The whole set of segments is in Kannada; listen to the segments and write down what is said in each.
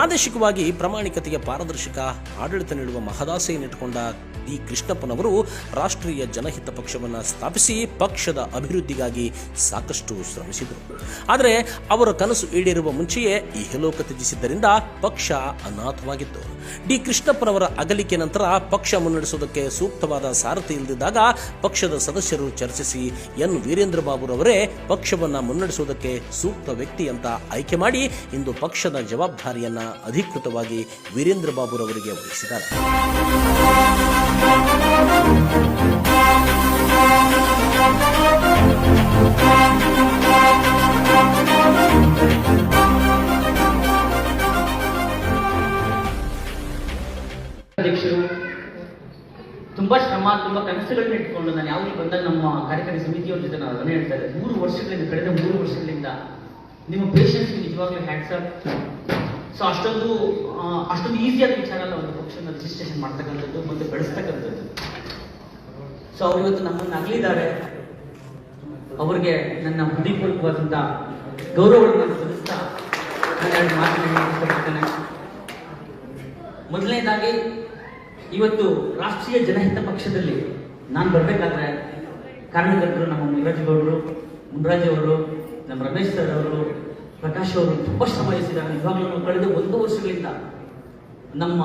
ಪ್ರಾದೇಶಿಕವಾಗಿ ಪ್ರಾಮಾಣಿಕತೆಗೆ ಪಾರದರ್ಶಕ ಆಡಳಿತ ನೀಡುವ ಮಹದಾಸೆಯನ್ನಿಟ್ಟುಕೊಂಡ ಡಿ. ಕೃಷ್ಣಪ್ಪನವರು ರಾಷ್ಟ್ರೀಯ ಜನಹಿತ ಪಕ್ಷವನ್ನು ಸ್ಥಾಪಿಸಿ ಪಕ್ಷದ ಅಭಿವೃದ್ಧಿಗಾಗಿ ಸಾಕಷ್ಟು ಶ್ರಮಿಸಿದರು. ಆದರೆ ಅವರ ಕನಸು ಈಡೇರುವ ಮುಂಚೆಯೇ ಇಹಲೋಕ ತ್ಯಜಿಸಿದ್ದರಿಂದ ಪಕ್ಷ ಅನಾಥವಾಗಿತ್ತು. ಡಿ. ಕೃಷ್ಣಪ್ಪನವರ ಅಗಲಿಕೆ ನಂತರ ಪಕ್ಷ ಮುನ್ನಡೆಸುವುದಕ್ಕೆ ಸೂಕ್ತವಾದ ಸಾರಥಿ ಇಲ್ಲದಿದ್ದಾಗ ಪಕ್ಷದ ಸದಸ್ಯರು ಚರ್ಚಿಸಿ ಎನ್. ವೀರೇಂದ್ರ ಬಾಬುರವರೇ ಪಕ್ಷವನ್ನು ಮುನ್ನಡೆಸುವುದಕ್ಕೆ ಸೂಕ್ತ ವ್ಯಕ್ತಿ ಅಂತ ಆಯ್ಕೆ ಮಾಡಿ ಇಂದು ಪಕ್ಷದ ಜವಾಬ್ದಾರಿಯನ್ನ ಅಧಿಕೃತವಾಗಿ ವೀರೇಂದ್ರ ಬಾಬುರವರಿಗೆ ವಹಿಸಿದ್ದಾರೆ ತುಂಬಾ ಶ್ರಮ, ತುಂಬಾ ಕನಸುಗಳನ್ನ ಇಟ್ಕೊಂಡು ನಾನು ಯಾವಾಗ ಬಂದಾಗ ನಮ್ಮ ಕಾರ್ಯಕಾರಿ ಸಮಿತಿಯವ್ರ ಜೊತೆ ನಾನು ಅದನ್ನೇ ಹೇಳ್ತಾ ಮೂರು ವರ್ಷಗಳಿಂದ, ಕಳೆದ ಮೂರು ವರ್ಷಗಳಿಂದ ನಿಮ್ಮ ಪೇಷನ್ಸ್ ನಿಜವಾಗ್ಲೂ ಹ್ಯಾಂಡ್ಸಪ್ ಸೊ ಅಷ್ಟೊಂದು ಅಷ್ಟೊಂದು ಈಸಿಯಾದ ವಿಚಾರ ಅಲ್ಲ ಒಂದು ಪಕ್ಷನ ರಿಜಿಸ್ಟ್ರೇಷನ್ ಮಾಡ್ತಕ್ಕಂಥದ್ದು ಮತ್ತೆ ಬೆಳೆಸ್ತಕ್ಕಂಥದ್ದು. ಸೊ ಅವ್ರು ಇವತ್ತು ನಮ್ಮನ್ನು ಅಗಲಿದ್ದಾರೆ. ಅವ್ರಿಗೆ ನನ್ನ ಹೃದಯಪೂರ್ವಕವಾದಂಥ ಗೌರವಗಳನ್ನು ನಾನು ಸಲ್ಲಿಸ್ತಾ ನಾನು ಎರಡು ಮಾತುಗಳನ್ನು ಮೊದಲನೇದಾಗಿ, ಇವತ್ತು ರಾಷ್ಟ್ರೀಯ ಜನಹಿತ ಪಕ್ಷದಲ್ಲಿ ನಾನು ಬರಬೇಕಾದ್ರೆ ಕಾರ್ಮಿಕರು ನಮ್ಮ ಮುನಿರಾಜ್ ಗೌಡರು, ಮುನಿರಾಜ್ ಅವರು, ನಮ್ಮ ರಮೇಶ್ ಸರ್ ಅವರು ಪ್ರಕಾಶ್ ಅವರು ತುಂಬ ಶ್ರಮ ವಹಿಸಿದ್ದಾರೆ ನಿಜವಾಗ್ಲೂ ಕಳೆದ ಒಂದು ವರ್ಷಗಳಿಂದ ನಮ್ಮ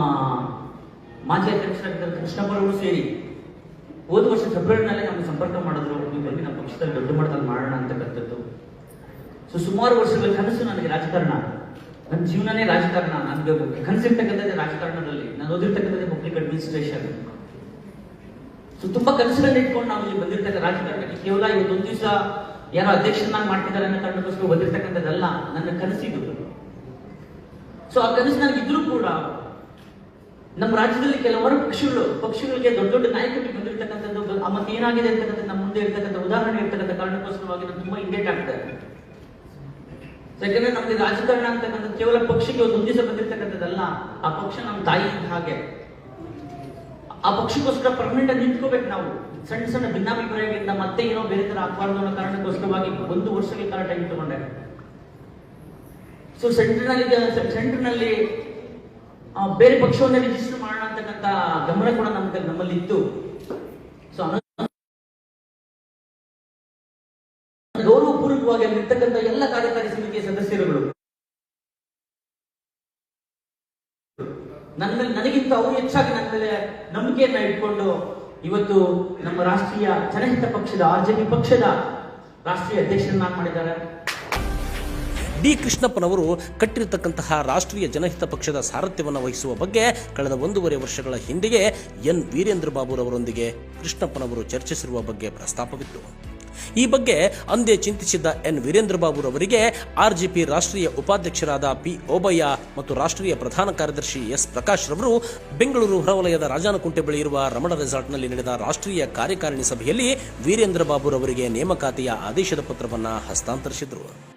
ಮಾಜಿ ಅಧ್ಯಕ್ಷರಾಗಿದ್ದ ಕೃಷ್ಣಪ್ಪರವರು ಸೇರಿ ಹೋದ ವರ್ಷ ಫೆಬ್ರವರಿನಲ್ಲೇ ನಮ್ಗೆ ಸಂಪರ್ಕ ಮಾಡಿದ್ರು. ನೀವು ಬನ್ನಿ, ನಮ್ಮ ಪಕ್ಷದಲ್ಲಿ ದೊಡ್ಡ ಮಟ್ಟದಲ್ಲಿ ಮಾಡೋಣ ಅಂತಕ್ಕಂಥದ್ದು ಸೊ, ಸುಮಾರು ವರ್ಷಗಳ ಕನಸು ನನಗೆ ರಾಜಕಾರಣ. ನನ್ನ ಜೀವನನೇ ರಾಜಕಾರಣ. ನನಗೆ ಕನಸಿರ್ತಕ್ಕಂಥದ್ದೇ ರಾಜಕಾರಣದಲ್ಲಿ. ನಾನು ಓದಿರ್ತಕ್ಕಂಥದ್ದೇ ಪಬ್ಲಿಕ್ ಅಡ್ಮಿನಿಸ್ಟ್ರೇಷನ್. ಸೊ, ತುಂಬಾ ಕನಸುಗಳನ್ನ ಇಟ್ಕೊಂಡು ನಾವು ಇಲ್ಲಿ ಬಂದಿರ್ತಕ್ಕ ರಾಜಕಾರಣಕ್ಕೆ ಕೇವಲ ಇವತ್ತೊಂದು ದಿವಸ ಯಾರೋ ಅಧ್ಯಕ್ಷನಾಗಿ ಮಾಡ್ತಿದ್ದಾರೆ ಅನ್ನೋ ಕಾರಣಕ್ಕೋಸ್ಕರ ಬಂದಿರ್ತಕ್ಕಂಥದ್ದಲ್ಲ, ನನ್ನ ಕನಸಿದು. ಸೊ ಆ ಕನಸು ನನಗಿದ್ರು ಕೂಡ ನಮ್ಮ ರಾಜ್ಯದಲ್ಲಿ ಕೆಲವರು ಪಕ್ಷಗಳು, ಪಕ್ಷಗಳಿಗೆ ದೊಡ್ಡ ದೊಡ್ಡ ನಾಯಕರಿಗೆ ಬಂದಿರತಕ್ಕಂಥದ್ದು ಮತ್ತೆ ಏನಾಗಿದೆ ಅಂತಕ್ಕಂಥ ನಮ್ಮ ಮುಂದೆ ಇರ್ತಕ್ಕಂಥ ಉದಾಹರಣೆ ಇರ್ತಕ್ಕಂಥ ಕಾರಣಕ್ಕೋಸ್ಕರವಾಗಿ ನಾನು ತುಂಬಾ ಇಂಡೇಟ್ ಆಗ್ತದೆ ಯಾಕಂದ್ರೆ ನಮ್ದು ರಾಜಕಾರಣ ಅಂತಕ್ಕಂಥದ್ದು ಕೇವಲ ಪಕ್ಷಕ್ಕೆ ಒಂದು ದಿವಸ ಬಂದಿರತಕ್ಕಂಥದ್ದಲ್ಲ, ಆ ಪಕ್ಷ ನಮ್ಮ ತಾಯಿ ಹಾಗೆ. ಆ ಪಕ್ಷಕ್ಕೋಸ್ಕರ ಪರ್ಮನೆಂಟ್ ಆಗಿ ನಿಂತ್ಕೋಬೇಕು ನಾವು. ಸಣ್ಣ ಸಣ್ಣ ಭಿನ್ನಾಭಿಪ್ರಾಯಗಳಿಂದ ಮತ್ತೆ ಏನೋ ಬೇರೆ ತರ ಆಗಬಾರ್ದು ಅನ್ನೋ ಕಾರಣಕ್ಕೋಸ್ಕರವಾಗಿ ಒಂದು ವರ್ಷಕ್ಕೆ ಕಾಲ ಟೈಮ್ ತಗೊಂಡೆ ಸೊ ಸೆಂಟ್ರ್ನಲ್ಲಿ ಸೆಂಟ್ರ್ನಲ್ಲಿ ಬೇರೆ ಪಕ್ಷವನ್ನ ರಿಜಿಸ್ಟರ್ ಮಾಡೋಣ ಅಂತಕ್ಕಂಥ ಗಮನ ಕೂಡ ನಮ್ಗೆ ನಮ್ಮಲ್ಲಿ ಇತ್ತು ಸೊ ಗೌರವಪೂರ್ವಕವಾಗಿ ಅಲ್ಲಿರ್ತಕ್ಕಂಥ ಎಲ್ಲ ಕಾರ್ಯಕಾರಿ ಸಮಿತಿಯ ನನ್ನ ಮೇಲೆ, ನನಗಿಂತ ಅವರು ಹೆಚ್ಚಾಗಿ ನನ್ನ ಮೇಲೆ ನಂಬಿಕೆಯನ್ನ ಇಟ್ಕೊಂಡು ಇವತ್ತು ನಮ್ಮ ರಾಷ್ಟ್ರೀಯ ಜನಹಿತ ಪಕ್ಷದ, ಆರ್ ಜೆ ಪಿ ಪಕ್ಷದ ರಾಷ್ಟ್ರೀಯ ಅಧ್ಯಕ್ಷರನ್ನಾಗಿ ಮಾಡಿದ್ದಾರೆ? ಡಿ ಕೃಷ್ಣಪ್ಪನವರು ಕಟ್ಟಿರತಕ್ಕಂತಹ ರಾಷ್ಟ್ರೀಯ ಜನಹಿತ ಪಕ್ಷದ ಸಾರಥ್ಯವನ್ನು ವಹಿಸುವ ಬಗ್ಗೆ ಕಳೆದ ಒಂದೂವರೆ ವರ್ಷಗಳ ಹಿಂದೆಯೇ ಎನ್. ವೀರೇಂದ್ರ ಬಾಬುರವರೊಂದಿಗೆ ಕೃಷ್ಣಪ್ಪನವರು ಚರ್ಚಿಸಿರುವ ಬಗ್ಗೆ ಪ್ರಸ್ತಾಪವಿತ್ತು. ಈ ಬಗ್ಗೆ ಅಂದೇ ಚಿಂತಿಸಿದ್ದ ಎನ್. ವೀರೇಂದ್ರ ಬಾಬುರವರಿಗೆ ಆರ್ಜಿಪಿ ರಾಷ್ಟ್ರೀಯ ಉಪಾಧ್ಯಕ್ಷರಾದ ಪಿ. ಓಬಯ್ಯ ಮತ್ತು ರಾಷ್ಟ್ರೀಯ ಪ್ರಧಾನ ಕಾರ್ಯದರ್ಶಿ ಎಸ್. ಪ್ರಕಾಶ್ ರವರು ಬೆಂಗಳೂರು ಹೊರವಲಯದ ರಾಜಾನಕುಂಟೆ ಬಳಿ ಇರುವ ರಮಣ ರೆಸಾರ್ಟ್ನಲ್ಲಿ ನಡೆದ ರಾಷ್ಟ್ರೀಯ ಕಾರ್ಯಕಾರಿಣಿ ಸಭೆಯಲ್ಲಿ ವೀರೇಂದ್ರ ಬಾಬುರವರಿಗೆ ನೇಮಕಾತಿಯ ಆದೇಶದ ಪತ್ರವನ್ನು ಹಸ್ತಾಂತರಿಸಿದರು.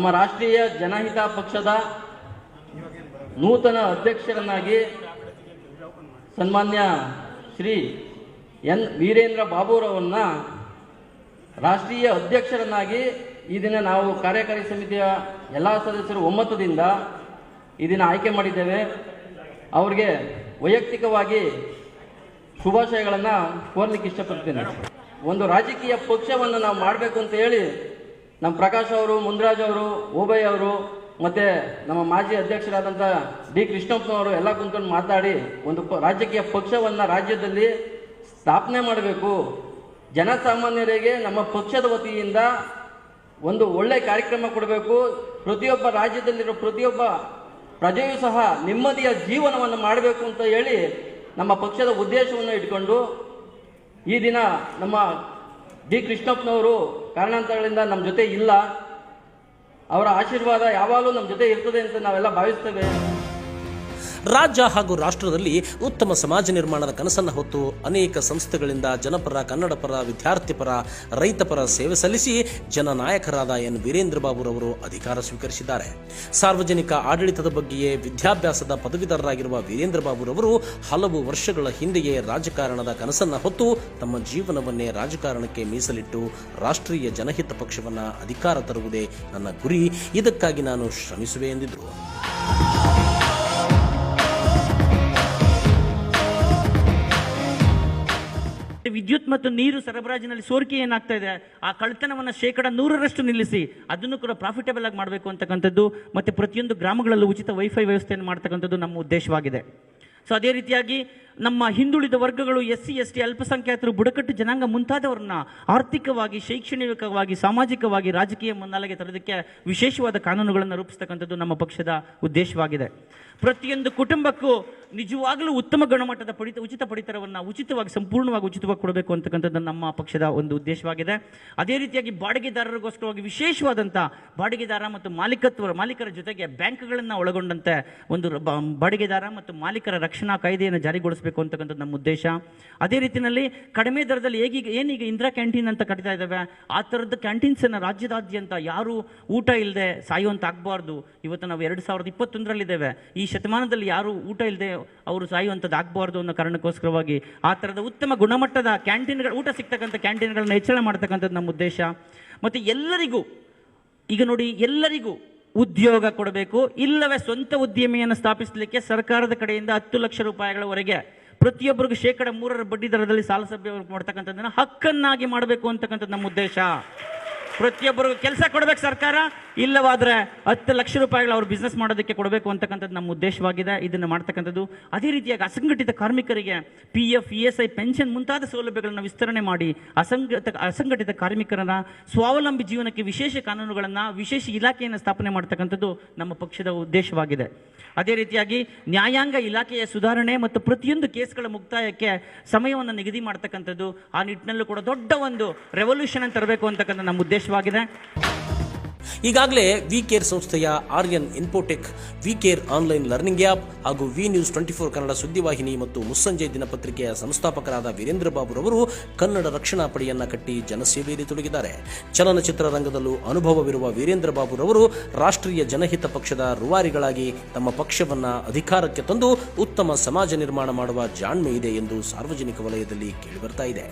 ನಮ್ಮ ರಾಷ್ಟ್ರೀಯ ಜನಹಿತ ಪಕ್ಷದ ನೂತನ ಅಧ್ಯಕ್ಷರನ್ನಾಗಿ ಸನ್ಮಾನ್ಯ ಶ್ರೀ ಎನ್ ವೀರೇಂದ್ರ ಬಾಬುರವರನ್ನು ರಾಷ್ಟ್ರೀಯ ಅಧ್ಯಕ್ಷರನ್ನಾಗಿ ಈ ದಿನ ನಾವು ಕಾರ್ಯಕಾರಿ ಸಮಿತಿಯ ಎಲ್ಲ ಸದಸ್ಯರು ಒಮ್ಮತದಿಂದ ಈ ದಿನ ಆಯ್ಕೆ ಮಾಡಿದ್ದೇವೆ. ಅವರಿಗೆ ವೈಯಕ್ತಿಕವಾಗಿ ಶುಭಾಶಯಗಳನ್ನು ಕೋರ್ಲಿಕ್ಕೆ ಇಷ್ಟಪಡ್ತೇನೆ. ಒಂದು ರಾಜಕೀಯ ಪಕ್ಷವನ್ನು ನಾವು ಮಾಡಬೇಕು ಅಂತ ಹೇಳಿ ನಮ್ಮ ಪ್ರಕಾಶ್ ಅವರು ಮುಂದ್ರಾಜ್ ಅವರು ಓಬೈ ಅವರು, ಮತ್ತೆ ನಮ್ಮ ಮಾಜಿ ಅಧ್ಯಕ್ಷರಾದಂಥ ಡಿ ಕೃಷ್ಣಪ್ಪನವರು ಎಲ್ಲ ಕುಂತ್ಕೊಂಡು ಮಾತಾಡಿ ಒಂದು ರಾಜಕೀಯ ಪಕ್ಷವನ್ನು ರಾಜ್ಯದಲ್ಲಿ ಸ್ಥಾಪನೆ ಮಾಡಬೇಕು. ಜನಸಾಮಾನ್ಯರಿಗೆ ನಮ್ಮ ಪಕ್ಷದ ವತಿಯಿಂದ ಒಂದು ಒಳ್ಳೆ ಕಾರ್ಯಕ್ರಮ ಕೊಡಬೇಕು. ಪ್ರತಿಯೊಬ್ಬ ರಾಜ್ಯದಲ್ಲಿರೋ ಪ್ರತಿಯೊಬ್ಬ ಪ್ರಜೆಯೂ ಸಹ ನೆಮ್ಮದಿಯ ಜೀವನವನ್ನು ಮಾಡಬೇಕು ಅಂತ ಹೇಳಿ ನಮ್ಮ ಪಕ್ಷದ ಉದ್ದೇಶವನ್ನು ಇಟ್ಕೊಂಡು ಈ ದಿನ ನಮ್ಮ ಡಿ ಕೃಷ್ಣಪ್ಪನವರು ಕಾರಣಾಂತರಗಳಿಂದ ನಮ್ಮ ಜೊತೆ ಇಲ್ಲ. ಅವರ ಆಶೀರ್ವಾದ ಯಾವಾಗಲೂ ನಮ್ಮ ಜೊತೆ ಇರ್ತದೆ ಅಂತ ನಾವೆಲ್ಲ ಭಾವಿಸ್ತೇವೆ. ರಾಜ್ಯ ಹಾಗೂ ರಾಷ್ಟ್ರದಲ್ಲಿ ಉತ್ತಮ ಸಮಾಜ ನಿರ್ಮಾಣದ ಕನಸನ್ನು ಹೊತ್ತು ಅನೇಕ ಸಂಸ್ಥೆಗಳಿಂದ ಜನಪರ, ಕನ್ನಡಪರ, ವಿದ್ಯಾರ್ಥಿಪರ, ರೈತಪರ ಸೇವೆ ಸಲ್ಲಿಸಿ ಜನನಾಯಕರಾದ ಎನ್. ವೀರೇಂದ್ರ ಬಾಬುರವರು ಅಧಿಕಾರ ಸ್ವೀಕರಿಸಿದ್ದಾರೆ. ಸಾರ್ವಜನಿಕ ಆಡಳಿತದ ಬಗ್ಗೆಯೇ ವಿದ್ಯಾಭ್ಯಾಸದ ಪದವೀಧರರಾಗಿರುವ ವೀರೇಂದ್ರ ಬಾಬುರವರು ಹಲವು ವರ್ಷಗಳ ಹಿಂದೆಯೇ ರಾಜಕಾರಣದ ಕನಸನ್ನು ಹೊತ್ತು ತಮ್ಮ ಜೀವನವನ್ನೇ ರಾಜಕಾರಣಕ್ಕೆ ಮೀಸಲಿಟ್ಟು ರಾಷ್ಟ್ರೀಯ ಜನಹಿತ ಪಕ್ಷವನ್ನು ಅಧಿಕಾರ ತರುವುದೇ ನನ್ನ ಗುರಿ. ಇದಕ್ಕಾಗಿ ನಾನು ಶ್ರಮಿಸುವೆ ಎಂದಿದ್ದರು ವಿದ್ಯುತ್ ಮತ್ತು ನೀರು ಸರಬರಾಜಿನಲ್ಲಿ ಸೋರಿಕೆ ಏನಾಗ್ತಾ ಇದೆ, ಆ ಕಳ್ತನವನ್ನು ಶೇಕಡ ನೂರರಷ್ಟು ನಿಲ್ಲಿಸಿ, ಅದನ್ನು ಕೂಡ ಪ್ರಾಫಿಟೇಬಲ್ ಆಗಿ ಮಾಡಬೇಕು ಅಂತಕ್ಕಂಥದ್ದು, ಮತ್ತು ಪ್ರತಿಯೊಂದು ಗ್ರಾಮಗಳಲ್ಲೂ ಉಚಿತ ವೈಫೈ ವ್ಯವಸ್ಥೆಯನ್ನು ಮಾಡ್ತಕ್ಕಂಥದ್ದು ನಮ್ಮ ಉದ್ದೇಶವಾಗಿದೆ. ಸೊ ಅದೇ ರೀತಿಯಾಗಿ ನಮ್ಮ ಹಿಂದುಳಿದ ವರ್ಗಗಳು ಎಸ್ ಸಿ, ಎಸ್ ಟಿ, ಅಲ್ಪಸಂಖ್ಯಾತರು, ಬುಡಕಟ್ಟು ಜನಾಂಗ ಮುಂತಾದವರನ್ನ ಆರ್ಥಿಕವಾಗಿ, ಶೈಕ್ಷಣಿಕವಾಗಿ, ಸಾಮಾಜಿಕವಾಗಿ, ರಾಜಕೀಯ ಮುನ್ನೆಲೆಗೆ ತರೋದಕ್ಕೆ ವಿಶೇಷವಾದ ಕಾನೂನುಗಳನ್ನು ರೂಪಿಸ್ತಕ್ಕಂಥದ್ದು ನಮ್ಮ ಪಕ್ಷದ ಉದ್ದೇಶವಾಗಿದೆ. ಪ್ರತಿಯೊಂದು ಕುಟುಂಬಕ್ಕೂ ನಿಜವಾಗಲೂ ಉತ್ತಮ ಗುಣಮಟ್ಟದ ಪಡಿತ, ಉಚಿತ ಪಡಿತರವನ್ನು ಉಚಿತವಾಗಿ, ಸಂಪೂರ್ಣವಾಗಿ ಉಚಿತವಾಗಿ ಕೊಡಬೇಕು ಅಂತಕ್ಕಂಥದ್ದು ನಮ್ಮ ಪಕ್ಷದ ಒಂದು ಉದ್ದೇಶವಾಗಿದೆ. ಅದೇ ರೀತಿಯಾಗಿ ಬಾಡಿಗೆದಾರರಿಗೋಸ್ಕರವಾಗಿ ವಿಶೇಷವಾದಂಥ ಬಾಡಿಗೆದಾರ ಮತ್ತು ಮಾಲೀಕತ್ವ ಮಾಲೀಕರ ಜೊತೆಗೆ ಬ್ಯಾಂಕ್ಗಳನ್ನು ಒಳಗೊಂಡಂತೆ ಒಂದು ಬಾಡಿಗೆದಾರ ಮತ್ತು ಮಾಲೀಕರ ರಕ್ಷಣಾ ಕಾಯ್ದೆಯನ್ನು ಜಾರಿಗೊಳಿಸಬೇಕು ಅಂತಕ್ಕಂಥದ್ದು ನಮ್ಮ ಉದ್ದೇಶ. ಅದೇ ರೀತಿಯಲ್ಲಿ ಕಡಿಮೆ ದರದಲ್ಲಿ ಹೇಗೀಗ, ಏನೀಗ ಇಂದಿರಾ ಕ್ಯಾಂಟೀನ್ ಅಂತ ಕಟ್ತಾ ಇದ್ದಾವೆ ಆ ಥರದ ಕ್ಯಾಂಟೀನ್ಸನ್ನು ರಾಜ್ಯದಾದ್ಯಂತ ಯಾರು ಊಟ ಇಲ್ಲದೆ ಸಾಯುವಂತ ಆಗಬಾರ್ದು. ಇವತ್ತು ನಾವು ಎರಡು ಸಾವಿರದ ಇಪ್ಪತ್ತೊಂದರಲ್ಲಿದ್ದೇವೆ ಈ ಶತಮಾನದಲ್ಲಿ ಯಾರು ಊಟ ಇಲ್ಲದೆ ಅವರು ಸಾಯುವಂಥದ್ದು ಆಗಬಾರ್ದು ಅನ್ನೋ ಕಾರಣಕ್ಕೋಸ್ಕರವಾಗಿ ಆ ಥರದ ಉತ್ತಮ ಗುಣಮಟ್ಟದ ಕ್ಯಾಂಟೀನ್ಗಳು, ಊಟ ಸಿಗ್ತಕ್ಕಂಥ ಕ್ಯಾಂಟೀನ್ಗಳನ್ನ ಹೆಚ್ಚಳ ಮಾಡ್ತಕ್ಕಂಥದ್ದು ನಮ್ಮ ಉದ್ದೇಶ. ಮತ್ತು ಎಲ್ಲರಿಗೂ, ಈಗ ನೋಡಿ ಎಲ್ಲರಿಗೂ ಉದ್ಯೋಗ ಕೊಡಬೇಕು, ಇಲ್ಲವೇ ಸ್ವಂತ ಉದ್ಯಮಿಯನ್ನು ಸ್ಥಾಪಿಸಲಿಕ್ಕೆ ಸರ್ಕಾರದ ಕಡೆಯಿಂದ ಹತ್ತು ಲಕ್ಷ ರೂಪಾಯಿಗಳವರೆಗೆ ಪ್ರತಿಯೊಬ್ಬರಿಗೂ ಶೇಕಡ ಮೂರರ ಬಡ್ಡಿ ದರದಲ್ಲಿ ಸಾಲ ಸಭ್ಯ ಮಾಡ್ತಕ್ಕಂಥದ್ದನ್ನು ಹಕ್ಕನ್ನಾಗಿ ಮಾಡಬೇಕು ಅಂತಕ್ಕಂಥದ್ದು ನಮ್ಮ ಉದ್ದೇಶ. ಪ್ರತಿಯೊಬ್ಬರಿಗೂ ಕೆಲಸ ಕೊಡಬೇಕು ಸರ್ಕಾರ ಇಲ್ಲವಾದ್ರೆ ಹತ್ತು ಲಕ್ಷ ರೂಪಾಯಿಗಳು ಅವ್ರು ಬಿಸ್ನೆಸ್ ಮಾಡೋದಕ್ಕೆ ಕೊಡಬೇಕು ಅಂತಕ್ಕಂಥದ್ದು ನಮ್ಮ ಉದ್ದೇಶವಾಗಿದೆ. ಇದನ್ನು ಮಾಡ್ತಕ್ಕಂಥದ್ದು ಅದೇ ರೀತಿಯಾಗಿ ಅಸಂಘಟಿತ ಕಾರ್ಮಿಕರಿಗೆ P F E S I pension ಮುಂತಾದ ಸೌಲಭ್ಯಗಳನ್ನು ವಿಸ್ತರಣೆ ಮಾಡಿ ಅಸಂಘಟ ಅಸಂಘಟಿತ ಕಾರ್ಮಿಕರನ್ನ ಸ್ವಾವಲಂಬಿ ಜೀವನಕ್ಕೆ ವಿಶೇಷ ಕಾನೂನುಗಳನ್ನು, ವಿಶೇಷ ಇಲಾಖೆಯನ್ನು ಸ್ಥಾಪನೆ ಮಾಡ್ತಕ್ಕಂಥದ್ದು ನಮ್ಮ ಪಕ್ಷದ ಉದ್ದೇಶವಾಗಿದೆ. ಅದೇ ರೀತಿಯಾಗಿ ನ್ಯಾಯಾಂಗ ಇಲಾಖೆಯ ಸುಧಾರಣೆ ಮತ್ತು ಪ್ರತಿಯೊಂದು ಕೇಸ್ಗಳ ಮುಕ್ತಾಯಕ್ಕೆ ಸಮಯವನ್ನು ನಿಗದಿ ಮಾಡ್ತಕ್ಕಂಥದ್ದು ಆ ನಿಟ್ಟಿನಲ್ಲೂ ಕೂಡ ದೊಡ್ಡ ಒಂದು ರೆವಲ್ಯೂಷನ್ ತರಬೇಕು ಅಂತಕ್ಕಂಥ ನಮ್ಮ ಉದ್ದೇಶವಾಗಿದೆ. ಈಗಾಗಲೇ ವಿ ಕೇರ್ ಸಂಸ್ಥೆಯ Aryan Infotech V Care online learning app ಹಾಗೂ V News twenty four Kannada ಸುದ್ದಿವಾಹಿನಿ ಮತ್ತು ಮುಸ್ಸಂಜೆ ದಿನಪತ್ರಿಕೆಯ ಸಂಸ್ಥಾಪಕರಾದ ವೀರೇಂದ್ರ ಬಾಬುರವರು ಕನ್ನಡ ರಕ್ಷಣಾ ಪಡೆಯನ್ನು ಕಟ್ಟಿ ಜನಸೇವೆಯಲ್ಲಿ ತೊಡಗಿದ್ದಾರೆ. ಚಲನಚಿತ್ರ ರಂಗದಲ್ಲೂ ಅನುಭವವಿರುವ ವೀರೇಂದ್ರ ಬಾಬುರವರು ರಾಷ್ಟ್ರೀಯ ಜನಹಿತ ಪಕ್ಷದ ರುವಾರಿಗಳಾಗಿ ತಮ್ಮ ಪಕ್ಷವನ್ನ ಅಧಿಕಾರಕ್ಕೆ ತಂದು ಉತ್ತಮ ಸಮಾಜ ನಿರ್ಮಾಣ ಮಾಡುವ ಜಾಣ್ಮೆ ಇದೆ ಎಂದು ಸಾರ್ವಜನಿಕ ವಲಯದಲ್ಲಿ ಕೇಳಿಬರ್ತಾ ಇದೆ.